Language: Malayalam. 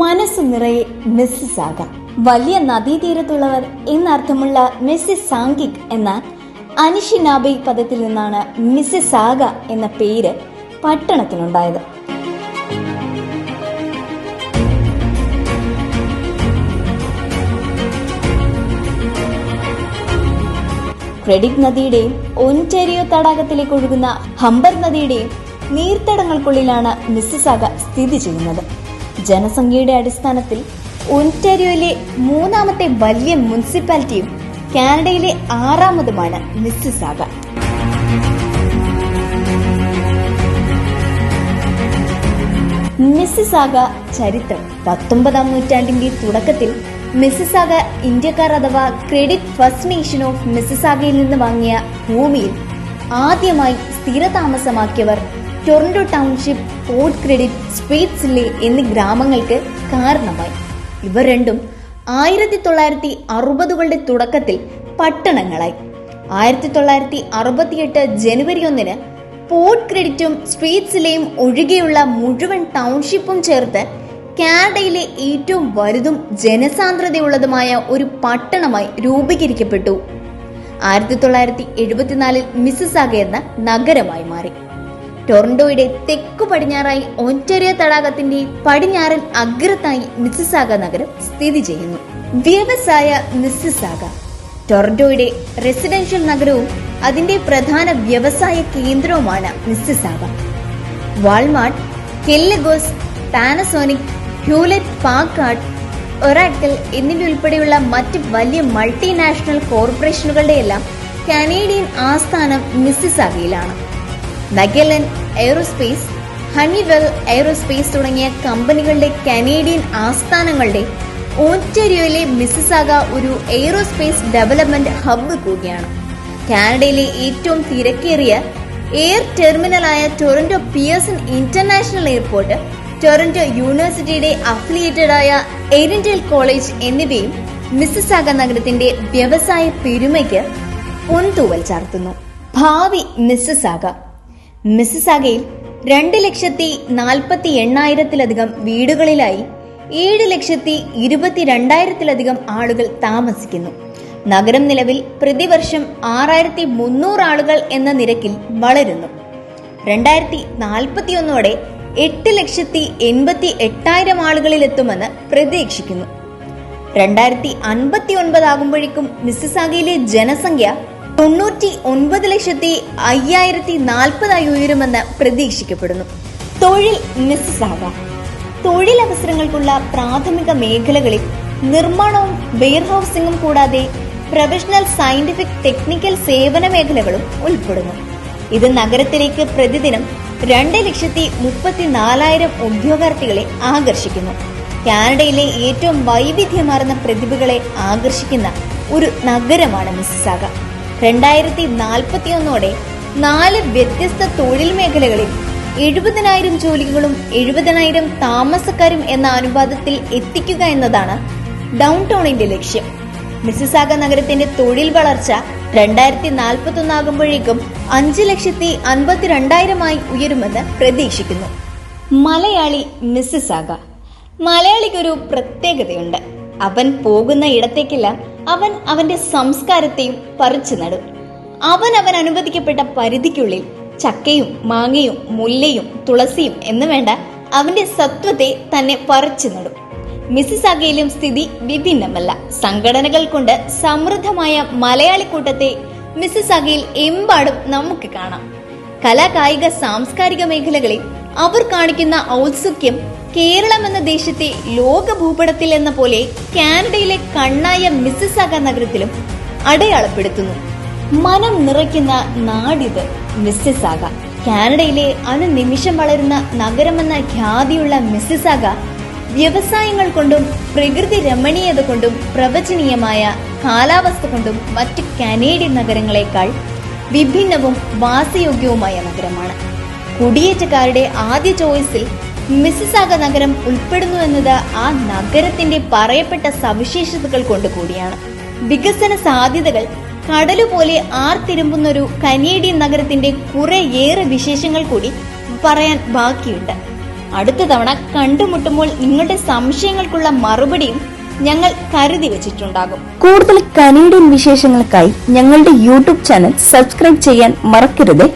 മനസ്സ് നിറയെ മിസ്സിസ് ആകാം. വലിയ നദീതീരത്തുള്ളവർ എന്നർത്ഥമുള്ള മിസ്സിസ് സാങ്കിക് എന്ന അനിഷിനാബി പദത്തിൽ നിന്നാണ് മിസ്സിസ് ആഗ എന്ന പേര് പട്ടണത്തിനുണ്ടായത്. ക്രെഡിറ്റ് നദിയുടെയും ഒന്റേരിയോ തടാകത്തിലേക്ക് ഒഴുകുന്ന ഹംബർ നദിയുടെയും നീർത്തടങ്ങൾക്കുള്ളിലാണ് മിസ്സിസാഗ സ്ഥിതി ചെയ്യുന്നത്. ജനസംഖ്യയുടെ അടിസ്ഥാനത്തിൽ ഒന്റാരിയോയിലെ മൂന്നാമത്തെ വലിയ മുനിസിപ്പാലിറ്റിയും കാനഡയിലെ ആറാമതുമാണ് മിസ്സിസാഗ മിസ്സിസാഗ ചരിത്രം പത്തൊമ്പതാം നൂറ്റാണ്ടിന്റെ തുടക്കത്തിൽ മിസ്സിസാഗ ഇന്ത്യക്കാർ അഥവാ ക്രെഡിറ്റ് ഫസ്റ്റ് നേഷൻ ഓഫ് മിസ്സിസാഗയിൽ നിന്ന് വാങ്ങിയ ഭൂമിയിൽ ആദ്യമായി സ്ഥിരതാമസമാക്കിയവർ ടൊറന്റോ ടൗൺഷിപ്പ് പോർട്ട് ക്രെഡിറ്റ് സ്ട്രീറ്റ്സിലെ എന്നീ ഗ്രാമങ്ങൾക്ക് കാരണമായി. ഇവ രണ്ടും ആയിരത്തി തൊള്ളായിരത്തി അറുപതുകളുടെ തുടക്കത്തിൽ പട്ടണങ്ങളായി. ആയിരത്തി തൊള്ളായിരത്തി അറുപത്തിയെട്ട് ജനുവരി ഒന്നിന് പോർട്ട് ക്രെഡിറ്റും സ്ട്രീറ്റ്സിലെയും ഒഴികെയുള്ള മുഴുവൻ ടൗൺഷിപ്പും ചേർത്ത് കാനഡയിലെ ഏറ്റവും വലുതും ജനസാന്ദ്രതയുള്ളതുമായ ഒരു പട്ടണമായി രൂപീകരിക്കപ്പെട്ടു. ആയിരത്തി തൊള്ളായിരത്തി എഴുപത്തിനാലിൽ മിസ്സിസാഗ എന്ന നഗരമായി മാറി. ടൊറന്റോയുടെ തെക്കു പടിഞ്ഞാറായി ഒന്റോറിയോ തടാകത്തിന്റെ പടിഞ്ഞാറൻ അഗ്രത്തായി മിസ്സിസാഗ നഗരം സ്ഥിതി ചെയ്യുന്നു. വ്യവസായ മിസ്സിസാഗ ടൊറന്റോയുടെ റെസിഡൻഷ്യൽ നഗരവും അതിന്റെ പ്രധാന വ്യവസായ കേന്ദ്രവുമാണ് Mississauga Walmart Kellogg's Panasonic Hewlett Packard Oracle എന്നിവയുൾപ്പെടെയുള്ള മറ്റ് വലിയ മൾട്ടിനാഷണൽ കോർപ്പറേഷനുകളുടെയെല്ലാം കനേഡിയൻ ആസ്ഥാനം മിസ്സിസാഗയിലാണ് നഗലൻ എയ്റോസ്പേസ് ഹണിവെൽ എയ്റോസ്പേസ് തുടങ്ങിയ കമ്പനികളുടെ കനേഡിയൻ ആസ്ഥാനങ്ങളുടെ ഓന്റോറിയോയിലെ മിസ്സിസാഗ ഒരു എയ്റോസ്പേസ് ഡെവലപ്മെന്റ് ഹബ്ബ് കൂടിയാണ്. കാനഡയിലെ ഏറ്റവും തിരക്കേറിയ air ടെർമിനലായ Toronto Pearson international airport Toronto യൂണിവേഴ്സിറ്റിയുടെ അഫിലിയേറ്റഡ് ആയ എരിൻഡൽ കോളേജ് എന്നിവയും മിസ്സിസാഗ നഗരത്തിന്റെ വ്യവസായ പെരുമയ്ക്ക് പൊൻതൂവൽ ചാർത്തുന്നു. ഭാവി മിസ്സിസാഗ മിസ്സിസാഗയിൽ രണ്ട് ലക്ഷത്തി നാൽപ്പത്തി എണ്ണായിരത്തിലധികം വീടുകളിലായി ഏഴ് ലക്ഷത്തി ഇരുപത്തിരണ്ടായിരത്തിലധികം ആളുകൾ താമസിക്കുന്നു. നഗരം നിലവിൽ പ്രതിവർഷം ആറായിരത്തി മുന്നൂറ് ആളുകൾ എന്ന നിരക്കിൽ വളരുന്നു. രണ്ടായിരത്തി നാൽപ്പത്തിയൊന്നോടെ എട്ട് ലക്ഷത്തി എൺപത്തി എട്ടായിരം ആളുകളിലെത്തുമെന്ന് പ്രതീക്ഷിക്കുന്നു. രണ്ടായിരത്തി അൻപത്തി ഒൻപതാകുമ്പോഴേക്കും മിസ്സിസാഗയിലെ ജനസംഖ്യ തൊണ്ണൂറ്റി ഒൻപത് ലക്ഷത്തി അയ്യായിരത്തി നാൽപ്പതായി ഉയരുമെന്ന് പ്രതീക്ഷിക്കപ്പെടുന്നു. തൊഴിൽ മിസ്സാകാം തൊഴിലവസരങ്ങൾക്കുള്ള പ്രാഥമിക മേഖലകളിൽ നിർമ്മാണവും വെയർഹൌസിംഗും കൂടാതെ പ്രൊഫഷണൽ സയന്റിഫിക് ടെക്നിക്കൽ സേവന മേഖലകളും ഉൾപ്പെടുന്നു. ഇത് നഗരത്തിലേക്ക് പ്രതിദിനം രണ്ട് ലക്ഷത്തി മുപ്പത്തിനാലായിരം ഉദ്യോഗാർത്ഥികളെ ആകർഷിക്കുന്നു. കാനഡയിലെ ഏറ്റവും വൈവിധ്യമാർന്ന പ്രതിഭകളെ ആകർഷിക്കുന്ന ഒരു നഗരമാണ് മിസ്സിസാഗ രണ്ടായിരത്തി നാൽപ്പത്തിയൊന്നോടെ നാല് വ്യത്യസ്ത തൊഴിൽ മേഖലകളിൽ എഴുപതിനായിരം ജോലികളും എഴുപതിനായിരം താമസക്കാരും എന്ന അനുപാതത്തിൽ എത്തിക്കുക എന്നതാണ് ഡൗൺ ടൗണിന്റെ ലക്ഷ്യം. മിസിസാഗ നഗരത്തിന്റെ തൊഴിൽ വളർച്ച രണ്ടായിരത്തി നാൽപ്പത്തി ഒന്നാകുമ്പോഴേക്കും അഞ്ച് ലക്ഷത്തി അൻപത്തിരണ്ടായിരമായി ഉയരുമെന്ന് പ്രതീക്ഷിക്കുന്നു. മലയാളി മിസ്സിസാഗ. മലയാളിക്കൊരു പ്രത്യേകതയുണ്ട്. അവൻ പോകുന്ന ഇടത്തേക്കെല്ലാം അവൻ അവന്റെ സംസ്കാരത്തെയും പറിച്ചു നടും. അവൻ അവൻ അനുവദിക്കപ്പെട്ട പരിധിക്കുള്ളിൽ ചക്കയും മാങ്ങയും മുല്ലയും തുളസിയും എന്ന് വേണ്ട അവന്റെ സത്വത്തെ തന്നെ പറിച്ചു നടും. മിസിസാഗയിലും സ്ഥിതി വിഭിന്നമല്ല. സംഘടനകൾ കൊണ്ട് സമൃദ്ധമായ മലയാളി കൂട്ടത്തെ മിസിസാഗയിൽ എമ്പാടും നമുക്ക് കാണാം. കലാകായിക സാംസ്കാരിക മേഖലകളിൽ അവർ കാണിക്കുന്ന ഔത്സുക്യം കേരളം എന്ന ദേശത്തെ ലോക ഭൂപടത്തിൽ എന്ന പോലെ കാനഡയിലെ കണ്ണായ മിസിസാഗ നഗരത്തിലും അടയാളപ്പെടുത്തുന്നു. മനം നിറയ്ക്കുന്ന നാടിത് മിസ്സിസാഗ. കാനഡയിലെ അനുനിമിഷം വളരുന്ന നഗരമെന്ന ഖ്യാതിയുള്ള മിസ്സിസാഗ വ്യവസായങ്ങൾ കൊണ്ടും പ്രകൃതി രമണീയത കൊണ്ടും പ്രവചനീയമായ കാലാവസ്ഥ കൊണ്ടും മറ്റ് കനേഡിയൻ നഗരങ്ങളെക്കാൾ വിഭിന്നവും വാസയോഗ്യവുമായ നഗരമാണ്. കുടിയേറ്റക്കാരുടെ ആദ്യ ചോയ്സിൽ മിസ്സിസാഗ നഗരം ഉൾപ്പെടുന്നു എന്നത് ആ നഗരത്തിന്റെ പറയപ്പെട്ട സവിശേഷതകൾ കൊണ്ട് കൂടിയാണ്. വികസന സാധ്യതകൾ കടലുപോലെ ആർത്തിരുമ്പുന്നൊരു കനേഡിയൻ നഗരത്തിന്റെ കുറെയേറെ വിശേഷങ്ങൾ കൂടി പറയാൻ ബാക്കിയുണ്ട്. അടുത്ത തവണ കണ്ടുമുട്ടുമ്പോൾ നിങ്ങളുടെ സംശയങ്ങൾക്കുള്ള മറുപടിയും ഞങ്ങൾ കരുതി വെച്ചിട്ടുണ്ടാകും. കൂടുതൽ കനേഡിയൻ വിശേഷങ്ങൾക്കായി ഞങ്ങളുടെ യൂട്യൂബ് ചാനൽ സബ്സ്ക്രൈബ് ചെയ്യാൻ മറക്കരുത്.